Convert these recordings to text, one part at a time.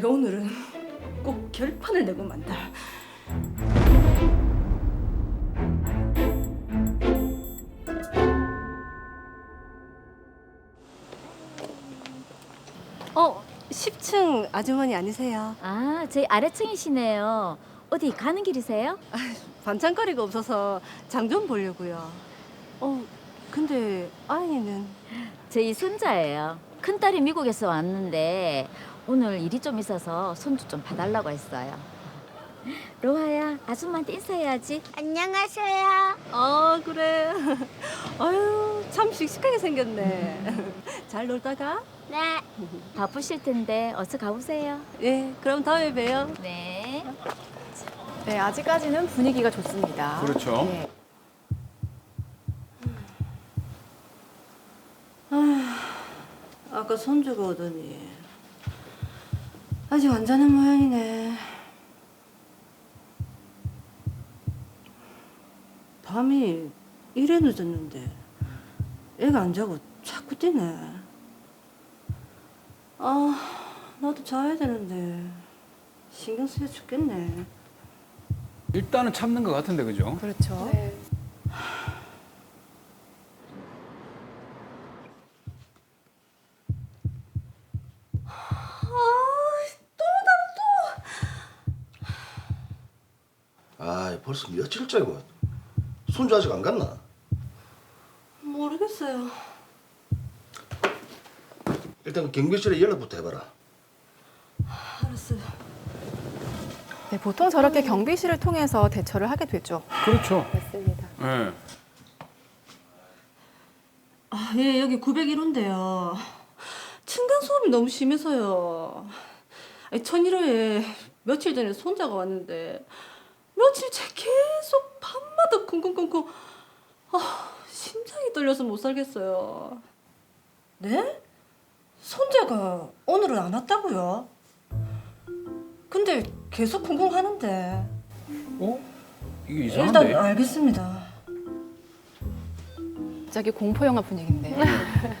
내가 오늘은 꼭 결판을 내고 만다. 어, 10층 아주머니 아니세요? 아, 저희 아래층이시네요. 어디 가는 길이세요? 반찬거리가 없어서 장 좀 보려고요. 어, 근데 아이는 저희 손자예요. 큰딸이 미국에서 왔는데 오늘 일이 좀 있어서 손주 좀 봐달라고 했어요. 로하야, 아줌마한테 인사해야지. 안녕하세요. 아 그래. 아유 참 씩씩하게 생겼네. 잘 놀다가. 네. 바쁘실 텐데 어서 가보세요. 예, 그럼 다음에 봬요. 네. 네, 아직까지는 분위기가 좋습니다. 그렇죠. 네. 아까 손주가 오더니 아직 안 자는 모양이네. 밤이 이래 늦었는데 애가 안 자고 자꾸 뛰네. 아, 나도 자야 되는데 신경 쓰여 죽겠네. 일단은 참는 것 같은데 그죠? 그렇죠. 아, 벌써 며칠째고. 손주 아직 안 갔나? 모르겠어요. 일단 그 경비실에 연락부터 해봐라. 알았어요. 네, 보통 저렇게 경비실을 통해서 대처를 하게 되죠. 그렇죠. 맞습니다. 예. 아, 예, 여기 901호인데요. 층간 소음이 너무 심해서요. 아니, 천일호에 며칠 전에 손자가 왔는데 며칠째 계속 밤마다 쿵쿵쿵쿵. 아, 심장이 떨려서 못 살겠어요. 네? 손자가 오늘은 안 왔다고요? 근데 계속 쿵쿵 하는데. 어? 이게 일단 이상한데? 알겠습니다. 갑자기 공포 영화 분위기인데.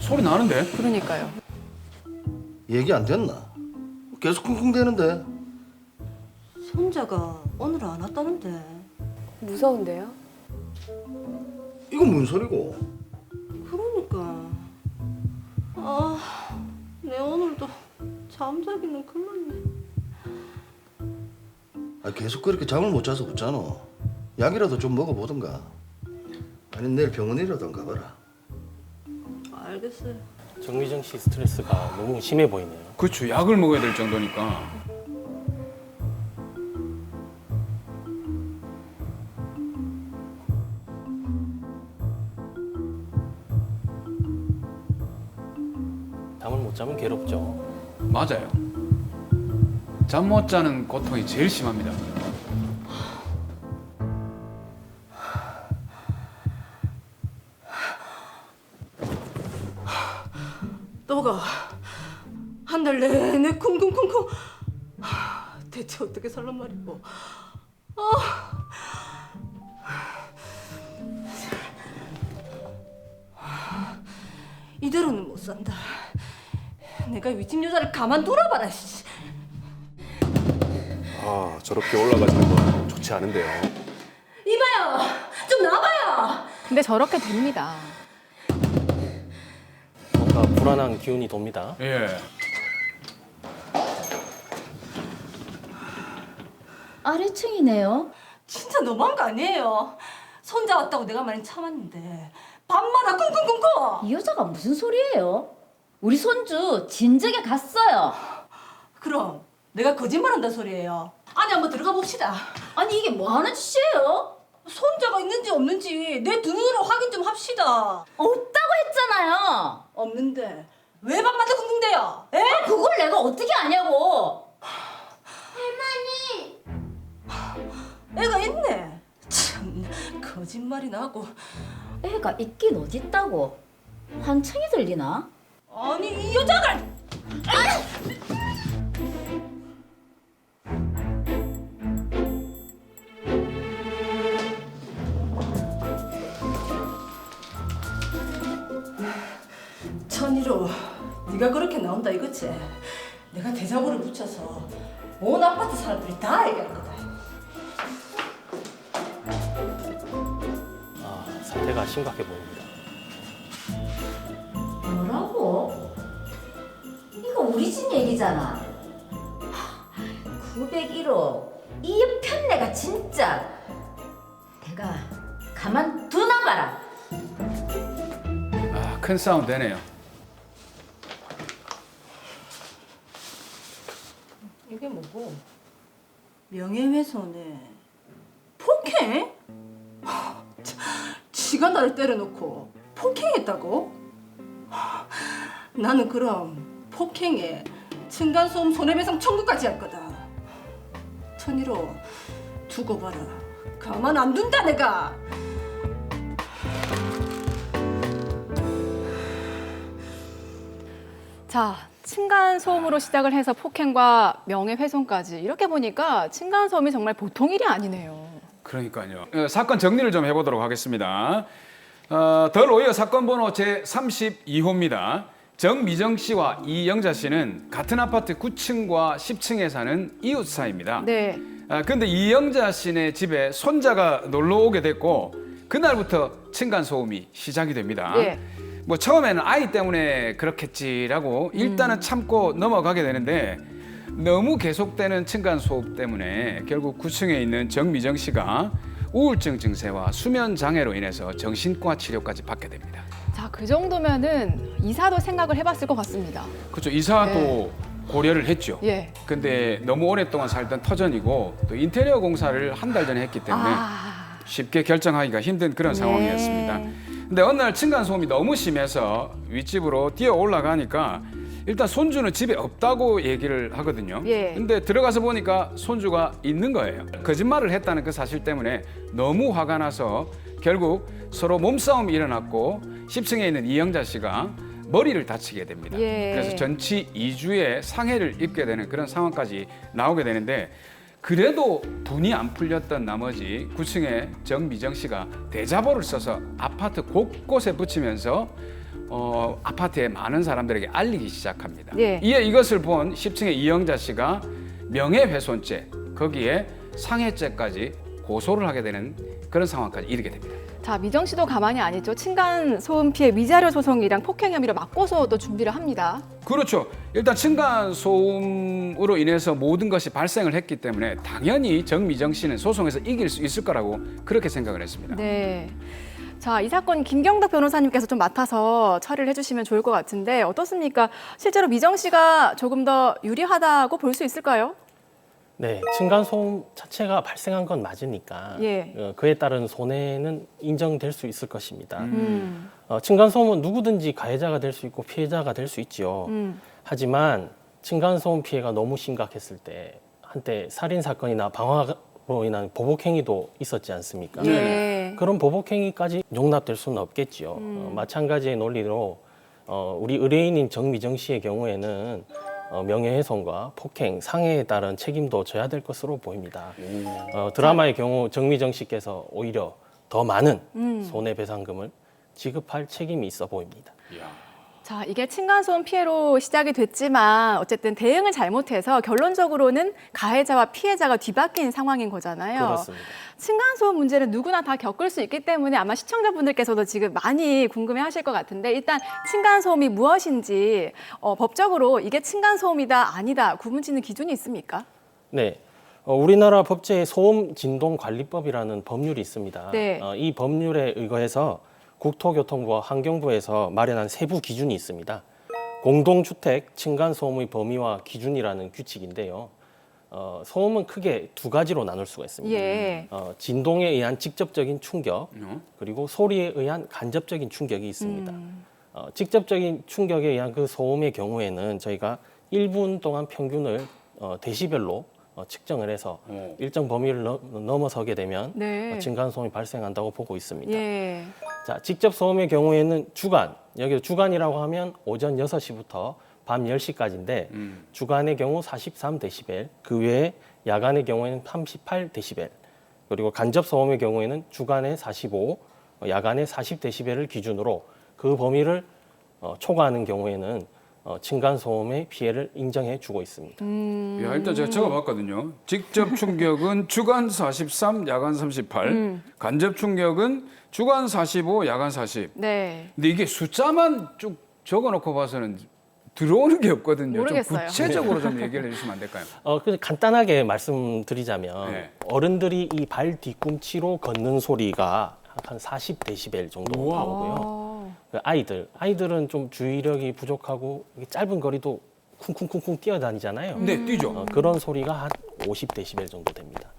소리 나는데? 그러니까요. 얘기 안 됐나? 계속 쿵쿵대는데. 손자가 오늘은 안 왔다는데. 무서운데요? 이건 뭔 소리고? 그러니까 아, 내 오늘도 잠자기는 그만네. 아, 계속 그렇게 잠을 못 자서 웃잖아. 약이라도 좀 먹어보든가. 아니 내일 병원이라도 안 가봐라. 알겠어요. 정미정 씨 스트레스가 너무 심해 보이네요. 그렇죠. 약을 먹어야 될 정도니까. 잠을 못 자면 괴롭죠. 맞아요. 잠 못 자는 고통이 제일 심합니다. 너가 한 달 내내 쿵쿵쿵쿵 하, 대체 어떻게 살란 말이고 아. 이대로는 못 산다. 내가 위집 여자를 가만 둬라봐라. 씨. 아, 저렇게 올라가시는 건 좋지 않은데요. 이봐요, 좀 나와봐요. 근데 저렇게 됩니다. 뭔가 불안한 기운이 돕니다. 예. 아래층이네요. 진짜 너무한 거 아니에요? 손자 왔다고 내가 많이 참았는데 밤마다 쿵쿵쿵쿵. 이 여자가 무슨 소리예요? 우리 손주 진작에 갔어요. 그럼 내가 거짓말한다 소리예요. 안에 한번 들어가 봅시다. 아니 이게 뭐 하는 짓이에요? 손자가 있는지 없는지 내 두 눈으로 확인 좀 합시다. 없다고 했잖아요. 없는데 왜 밤마다 쿵쿵대요? 에? 그걸 내가 어떻게 아냐고. 애가 있네. 참 거짓말이나 하고 애가 있긴 어딨다고. 환청이 들리나? 아니 이 여자가 천이로 네가 그렇게 나온다 이거지? 내가 대자보를 붙여서 온 아파트 사람들이 다 얘기할 거다. 아, 사태가 심각해 보입니다. 901이잖아. 901호. 이 편내가 진짜. 내가 가만 두나 봐라. 아, 큰 싸움 되네요. 이게 뭐고? 명예훼손에 폭행? 하, 지가 나를 때려놓고 폭행했다고? 하, 나는 그럼 폭행에 층간소음 손해배상 청구까지 할 거다. 천일호 두고 봐라. 가만 안 둔다 내가. 자, 층간 소음으로 시작을 해서 폭행과 명예훼손까지 이렇게 보니까 층간 소음이 정말 보통 일이 아니네요. 그러니까요. 어, 사건 정리를 좀 해보도록 하겠습니다. 어, 덜 오이어 사건 번호 제 32호입니다. 정미정 씨와 이영자 씨는 같은 아파트 9층과 10층에 사는 이웃 사이입니다. 네. 아, 근데 이영자 씨네 집에 손자가 놀러 오게 됐고 그날부터 층간 소음이 시작이 됩니다. 예. 뭐 처음에는 아이 때문에 그렇겠지라고 일단은 참고 넘어가게 되는데 너무 계속되는 층간 소음 때문에 결국 9층에 있는 정미정 씨가 우울증 증세와 수면 장애로 인해서 정신과 치료까지 받게 됩니다. 자, 그 정도면은 이사도 생각을 해봤을 것 같습니다. 그렇죠. 이사도 고려를 했죠. 예. 근데 너무 오랫동안 살던 터전이고 또 인테리어 공사를 한 달 전에 했기 때문에 아, 쉽게 결정하기가 힘든 그런 네. 상황이었습니다. 근데 어느 날 층간 소음이 너무 심해서 윗집으로 뛰어 올라가니까 일단 손주는 집에 없다고 얘기를 하거든요. 예. 근데 들어가서 보니까 손주가 있는 거예요. 거짓말을 했다는 그 사실 때문에 너무 화가 나서 결국 서로 몸싸움이 일어났고 10층에 있는 이영자 씨가 머리를 다치게 됩니다. 예. 그래서 전치 2주의 상해를 입게 되는 그런 상황까지 나오게 되는데 그래도 분이 안 풀렸던 나머지 9층에 정미정 씨가 대자보를 써서 아파트 곳곳에 붙이면서 어, 아파트에 많은 사람들에게 알리기 시작합니다. 예. 이에 이것을 본 10층의 이영자 씨가 명예훼손죄 거기에 상해죄까지 고소를 하게 되는 그런 상황까지 이르게 됩니다. 자, 미정 씨도 가만히 안 있죠. 층간 소음 피해 미자료 소송이랑 폭행 혐의로 맞고서도 준비를 합니다. 그렇죠. 일단 층간 소음으로 인해서 모든 것이 발생을 했기 때문에 당연히 정미정 씨는 소송에서 이길 수 있을 거라고 그렇게 생각을 했습니다. 네. 자, 이 사건 김경덕 변호사님께서 좀 맡아서 처리를 해주시면 좋을 것 같은데 어떻습니까? 실제로 미정 씨가 조금 더 유리하다고 볼 수 있을까요? 네, 층간 소음 자체가 발생한 건 맞으니까 예. 어, 그에 따른 손해는 인정될 수 있을 것입니다. 음, 어, 층간 소음은 누구든지 가해자가 될 수 있고 피해자가 될 수 있지요. 음, 하지만 층간 소음 피해가 너무 심각했을 때 한때 살인 사건이나 방화로 인한 보복 행위도 있었지 않습니까? 예. 그런 보복 행위까지 용납될 수는 없겠지요. 음. 어, 마찬가지의 논리로 어, 우리 의뢰인인 정미정 씨의 경우에는 어, 명예훼손과 폭행, 상해에 따른 책임도 져야 될 것으로 보입니다. 어, 드라마의 경우 정미정 씨께서 오히려 더 많은 음. 손해배상금을 지급할 책임이 있어 보입니다. 자, 이게 층간소음 피해로 시작이 됐지만 어쨌든 대응을 잘못해서 결론적으로는 가해자와 피해자가 뒤바뀐 상황인 거잖아요. 그렇습니다. 층간소음 문제는 누구나 다 겪을 수 있기 때문에 아마 시청자분들께서도 지금 많이 궁금해하실 것 같은데 일단 층간소음이 무엇인지 어, 법적으로 이게 층간소음이다 아니다 구분짓는 기준이 있습니까? 네. 어, 우리나라 법제에 소음 진동 관리법이라는 법률이 있습니다. 네. 어, 이 법률에 의거해서 국토교통부와 환경부에서 마련한 세부 기준이 있습니다. 공동주택 층간 소음의 범위와 기준이라는 규칙인데요. 어, 소음은 크게 두 가지로 나눌 수가 있습니다. 예. 어, 진동에 의한 직접적인 충격 어? 그리고 소리에 의한 간접적인 충격이 있습니다. 음. 어, 직접적인 충격에 의한 그 소음의 경우에는 저희가 1분 동안 평균을 어, 데시벨로 어, 측정을 해서 어. 일정 범위를 넘- 넘어서게 되면 네. 어, 층간 소음이 발생한다고 보고 있습니다. 예. 자, 직접 소음의 경우에는 주간, 여기 주간이라고 하면 오전 6시부터 밤 10시까지인데 음. 주간의 경우 43데시벨, 그 외에 야간의 경우에는 38데시벨, 그리고 간접 소음의 경우에는 주간에 45, 어, 야간에 40데시벨을 기준으로 그 범위를 어, 초과하는 경우에는 어, 층간 소음의 피해를 인정해 주고 있습니다. 음. 야, 일단 제가 적어봤거든요. 직접 충격은 주간 43, 야간 38. 음. 간접 충격은 주간 45, 야간 40. 네. 근데 이게 숫자만 쭉 적어놓고 봐서는 들어오는 게 없거든요. 모르겠어요. 좀 구체적으로 좀 얘기를 해주시면 안 될까요? 어, 그 간단하게 말씀드리자면 네. 어른들이 이 발 뒤꿈치로 걷는 소리가 한 40데시벨 정도. 나오고요. 어. 그 아이들, 아이들은 좀 주의력이 부족하고 짧은 거리도 쿵쿵쿵쿵 뛰어다니잖아요. 네, 뛰죠. 어, 그런 소리가 한 50데시벨 정도 됩니다.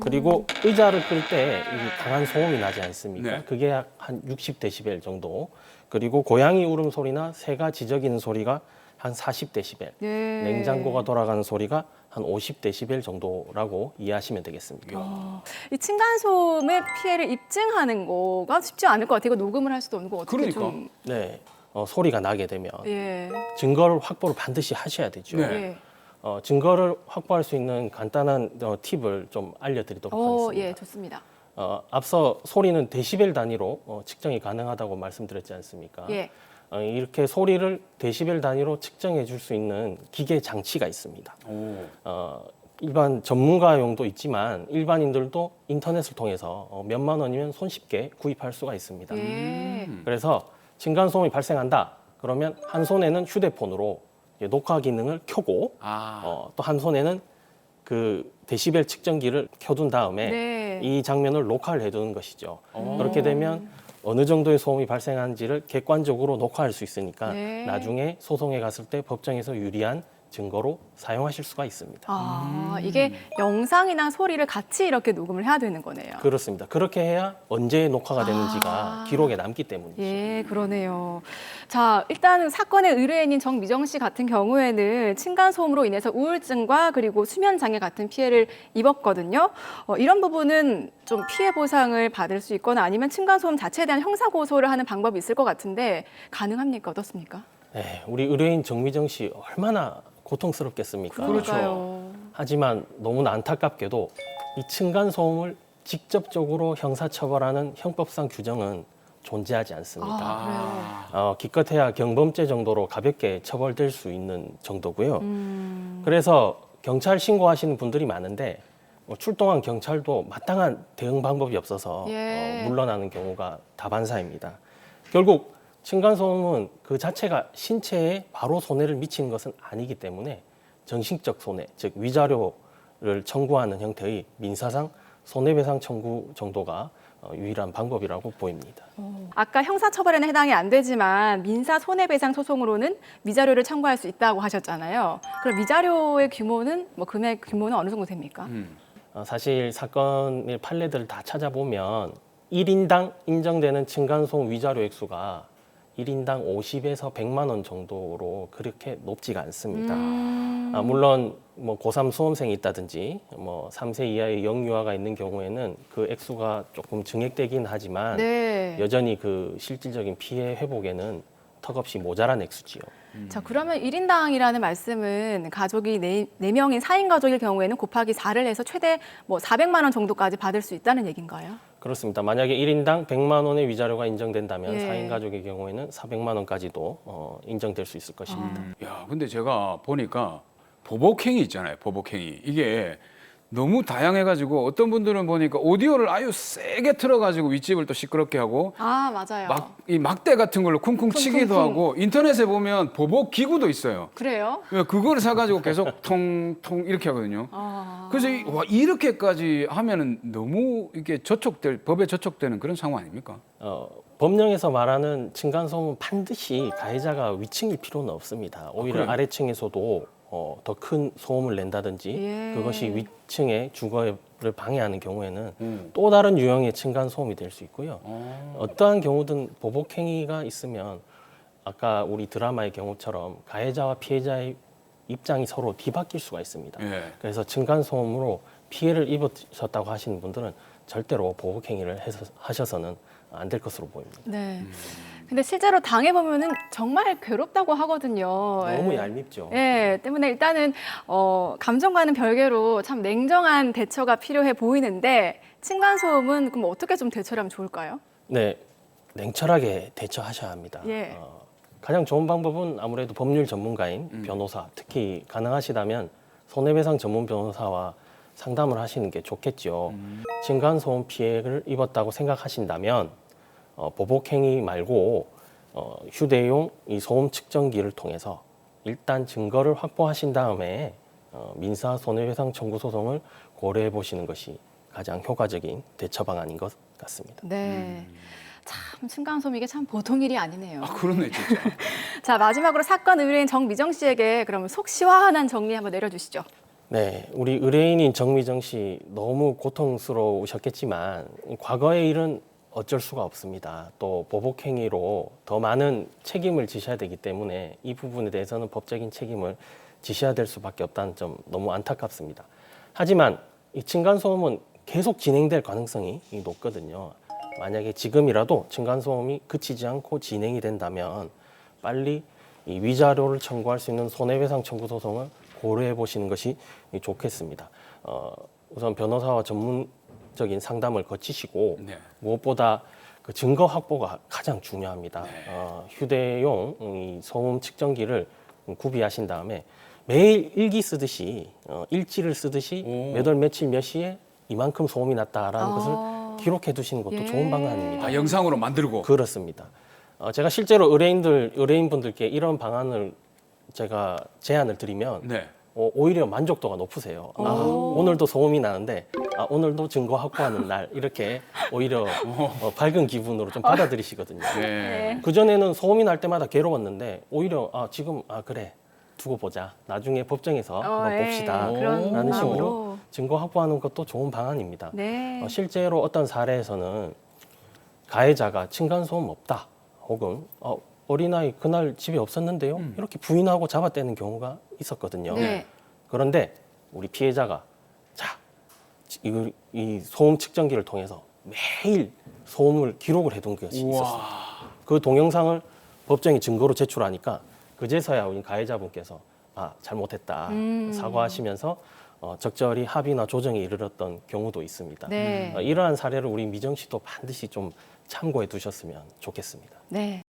그리고 의자를 끌때 강한 소음이 나지 않습니까? 네. 그게 약 한 60데시벨 정도. 그리고 고양이 울음 소리나 새가 지저귀는 소리가 한 40데시벨. 네. 냉장고가 돌아가는 소리가 한 50데시벨 정도라고 이해하시면 되겠습니다. 이 층간소음의 피해를 입증하는 거가 쉽지 않을 것 같아요. 이거 녹음을 할 수도 없는 거 어떻게 그러니까. 좀 네, 어, 소리가 나게 되면 예. 증거를 확보를 반드시 하셔야 되죠. 네. 예. 어, 증거를 확보할 수 있는 간단한 어, 팁을 좀 알려드리도록 어, 하겠습니다. 예, 좋습니다. 어, 앞서 소리는 데시벨 단위로 어, 측정이 가능하다고 말씀드렸지 않습니까? 예. 어, 이렇게 소리를 데시벨 단위로 측정해 줄 수 있는 기계 장치가 있습니다. 오. 어, 일반 전문가용도 있지만 일반인들도 인터넷을 통해서 어, 몇만 원이면 손쉽게 구입할 수가 있습니다. 예. 음. 그래서 층간 소음이 발생한다. 그러면 한 손에는 휴대폰으로 녹화 기능을 켜고 아. 어, 또 한 손에는 그 데시벨 측정기를 켜둔 다음에 네. 이 장면을 녹화를 해두는 것이죠. 오. 그렇게 되면 어느 정도의 소음이 발생한지를 객관적으로 녹화할 수 있으니까 네. 나중에 소송에 갔을 때 법정에서 유리한 증거로 사용하실 수가 있습니다. 아, 이게 영상이나 소리를 같이 이렇게 녹음을 해야 되는 거네요. 그렇습니다. 그렇게 해야 언제 녹화가 되는지가 아. 기록에 남기 때문이죠. 예, 그러네요. 자, 일단 사건의 의뢰인인 정미정 씨 같은 경우에는 층간소음으로 인해서 우울증과 그리고 수면장애 같은 피해를 입었거든요. 어, 이런 부분은 좀 피해 보상을 받을 수 있거나 아니면 층간소음 자체에 대한 형사고소를 하는 방법이 있을 것 같은데 가능합니까? 어떻습니까? 네, 우리 의뢰인 정미정 씨 얼마나 고통스럽겠습니까? 그렇죠. 하지만 너무나 안타깝게도 이 층간 소음을 직접적으로 형사처벌하는 형법상 규정은 존재하지 않습니다. 아, 어, 기껏해야 경범죄 정도로 가볍게 처벌될 수 있는 정도고요. 음. 그래서 경찰 신고하시는 분들이 많은데 뭐 출동한 경찰도 마땅한 대응 방법이 없어서 예. 어, 물러나는 경우가 다반사입니다. 결국 층간소음은 그 자체가 신체에 바로 손해를 미치는 것은 아니기 때문에 정신적 손해, 즉 위자료를 청구하는 형태의 민사상 손해배상 청구 정도가 어, 유일한 방법이라고 보입니다. 아까 형사처벌에는 해당이 안 되지만 민사 손해배상 소송으로는 위자료를 청구할 수 있다고 하셨잖아요. 그럼 위자료의 규모는 뭐 금액 규모는 어느 정도 됩니까? 음. 어, 사실 사건의 판례들을 다 찾아보면 1인당 인정되는 층간소음 위자료 액수가 1인당 50에서 100만 원 정도로 그렇게 높지가 않습니다. 음. 아, 물론 뭐 고3 수험생이 있다든지 뭐 3세 이하의 영유아가 있는 경우에는 그 액수가 조금 증액되긴 하지만 네. 여전히 그 실질적인 피해 회복에는 턱없이 모자란 액수지요. 자, 그러면 1인당이라는 말씀은 가족이 네네명인사인 가족일 경우에는 곱하기 4를 해서 최대 뭐 400만 원 정도까지 받을 수 있다는 얘기인가요? 그렇습니다. 만약에 1인당 100만 원의 위자료가 인정된다면 예. 사 4인 가족의 경우에는 400만 원까지도 어, 인정될 수 있을 것입니다. 야, 근데 제가 보니까 보복행위 있잖아요. 보복행위. 이게 너무 다양해가지고 어떤 분들은 보니까 오디오를 아주 세게 틀어가지고 윗집을 또 시끄럽게 하고 아, 맞아요. 막 이 막대 같은 걸로 쿵쿵 치기도 쿵쿵쿵. 하고 인터넷에 보면 보복 기구도 있어요. 그래요? 그거를 사가지고 계속 통통 이렇게 하거든요. 아. 그래서 이- 와 이렇게까지 하면은 너무 이게 저촉될 법에 저촉되는 그런 상황 아닙니까? 어, 법령에서 말하는 층간소음은 반드시 가해자가 위층일 필요는 없습니다. 오히려 그래요? 아래층에서도 어, 더 큰 소음을 낸다든지 예. 그것이 위층의 주거를 방해하는 경우에는 음. 또 다른 유형의 층간 소음이 될 수 있고요. 어. 어떠한 경우든 보복 행위가 있으면 아까 우리 드라마의 경우처럼 가해자와 피해자의 입장이 서로 뒤바뀔 수가 있습니다. 예. 그래서 층간 소음으로 피해를 입으셨다고 하시는 분들은 절대로 보복 행위를 해서, 하셔서는 안 될 것으로 보입니다. 네. 근데 실제로 당해보면은 정말 괴롭다고 하거든요. 너무 예. 얄밉죠. 예, 때문에 일단은 어, 감정과는 별개로 참 냉정한 대처가 필요해 보이는데 층간소음은 그럼 어떻게 좀 대처를 하면 좋을까요? 네, 냉철하게 대처하셔야 합니다. 예. 어, 가장 좋은 방법은 아무래도 법률 전문가인 음. 변호사, 특히 가능하시다면 손해배상 전문 변호사와 상담을 하시는 게 좋겠죠. 음. 층간소음 피해를 입었다고 생각하신다면 어, 보복행위 말고 어, 휴대용 이 소음 측정기를 통해서 일단 증거를 확보하신 다음에 어, 민사 손해배상 청구 소송을 고려해 보시는 것이 가장 효과적인 대처 방안인 것 같습니다. 네. 참 층간소음 이게 참 보통 일이 아니네요. 아 그러네 진짜. 자 마지막으로 사건 의뢰인 정미정 씨에게 그러면 속 시원한 정리 한번 내려주시죠. 네, 우리 의뢰인인 정미정 씨 너무 고통스러우셨겠지만 과거의 일은 어쩔 수가 없습니다. 또 보복 행위로 더 많은 책임을 지셔야 되기 때문에 이 부분에 대해서는 법적인 책임을 지셔야 될 수밖에 없다는 점 너무 안타깝습니다. 하지만 이 층간 소음은 계속 진행될 가능성이 높거든요. 만약에 지금이라도 층간 소음이 그치지 않고 진행이 된다면 빨리 이 위자료를 청구할 수 있는 손해배상 청구 소송을 고려해 보시는 것이 좋겠습니다. 어, 우선 변호사와 전문 적인 상담을 거치시고 네. 무엇보다 그 증거 확보가 가장 중요합니다. 어, 휴대용 이 소음 측정기를 구비하신 다음에 매일 일기 쓰듯이 어, 일지를 쓰듯이 오. 몇월 며칠 몇 시에 이만큼 소음이 났다라는 아. 것을 기록해 두시는 것도 예. 좋은 방안입니다. 아 영상으로 만들고. 그렇습니다. 어, 제가 실제로 의뢰인들 의뢰인분들께 이런 방안을 제가 제안을 드리면 네. 어, 오히려 만족도가 높으세요. 아, 오늘도 소음이 나는데 아, 오늘도 증거 확보하는 날 이렇게 오히려 어, 밝은 기분으로 좀 받아들이시거든요. 네. 그 전에는 소음이 날 때마다 괴로웠는데 오히려 아, 지금 아 그래 두고 보자. 나중에 법정에서 한번 예, 봅시다. 그런 라는 식으로 마음으로. 증거 확보하는 것도 좋은 방안입니다. 네. 어, 실제로 어떤 사례에서는 가해자가 층간소음 없다 혹은 어, 어린아이 그날 집에 없었는데요 음. 이렇게 부인하고 잡아떼는 경우가 있었거든요. 네. 그런데 우리 피해자가 자, 이, 이 소음 측정기를 통해서 매일 소음을 기록을 해둔 것이 있었어요. 우와. 그 동영상을 법정에 증거로 제출하니까 그제서야 우리 가해자분께서 아 잘못했다 음. 사과하시면서 어, 적절히 합의나 조정에 이르렀던 경우도 있습니다. 네. 어, 이러한 사례를 우리 미정 씨도 반드시 좀 참고해 두셨으면 좋겠습니다. 네.